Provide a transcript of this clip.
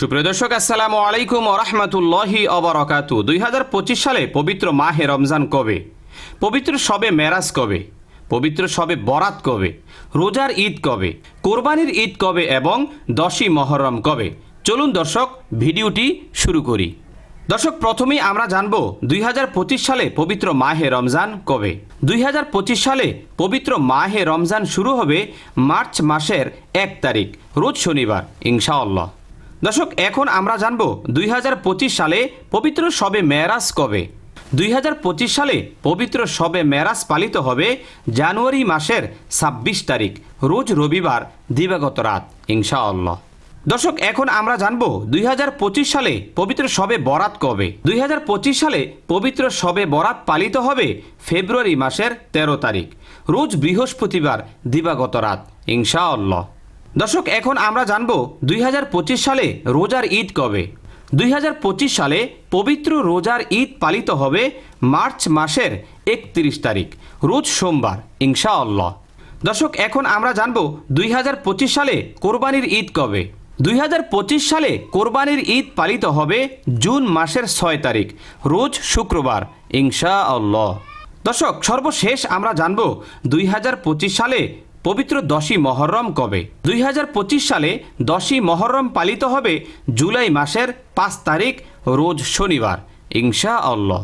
সুপ্রিয় দর্শক, আসসালামু আলাইকুম ওরহমতুল্লাহি অবরকাতু দুই হাজার পঁচিশ সালে পবিত্র মাহে রমজান কবে? পবিত্র সবে মেরাজ কবে? পবিত্র সবে বরাত কবে? রোজার ঈদ কবে? কোরবানির ঈদ কবে এবং দশই মহরম কবে? চলুন দর্শক, ভিডিওটি শুরু করি। দর্শক, প্রথমেই আমরা জানব দুই হাজার পঁচিশ সালে পবিত্র মাহে রমজান কবে। দুই হাজার পঁচিশ সালে পবিত্র মাহে রমজান শুরু হবে মার্চ মাসের এক তারিখ, রোজ শনিবার, ইনশাআল্লাহ। দর্শক, এখন আমরা জানব দুই হাজার পঁচিশ সালে পবিত্র সবে মেরাজ কবে? দুই হাজার পঁচিশ সালে পবিত্র সবে মেরাজ পালিত হবে জানুয়ারি মাসের ২৬ তারিখ, রোজ রবিবার দিবাগত রাত, ইনশাআল্লাহ। দর্শক, এখন আমরা জানব দুই হাজার পঁচিশ সালে পবিত্র সবে বরাত কবে? দুই হাজার পঁচিশ সালে পবিত্র সবে বরাত পালিত হবে ফেব্রুয়ারি মাসের ১৩ তারিখ, রোজ বৃহস্পতিবার দিবাগত রাত, ইনশাআল্লাহ। দর্শক, এখন আমরা জানব দুই সালে রোজার ঈদ কবে। দুই হাজার পঁচিশ সালে পবিত্র রোজার ঈদ পালিত হবে মার্চ মাসের একত্রিশ তারিখ, রোজ সোমবার, ইনশাআল্লাহ। দর্শক, এখন আমরা জানব দুই সালে কোরবানির ঈদ কবে। দুই হাজার পঁচিশ সালে কোরবানির ঈদ পালিত হবে জুন মাসের ছয় তারিখ, রোজ শুক্রবার, ইনশাআল্লাহ। দর্শক, সর্বশেষ আমরা জানব দুই সালে পবিত্র দশই মহরম কবে? দুই হাজার পঁচিশ সালে দশই মহরম পালিত হবে জুলাই মাসের পাঁচ তারিখ, রোজ শনিবার। ইনশা আল্লাহ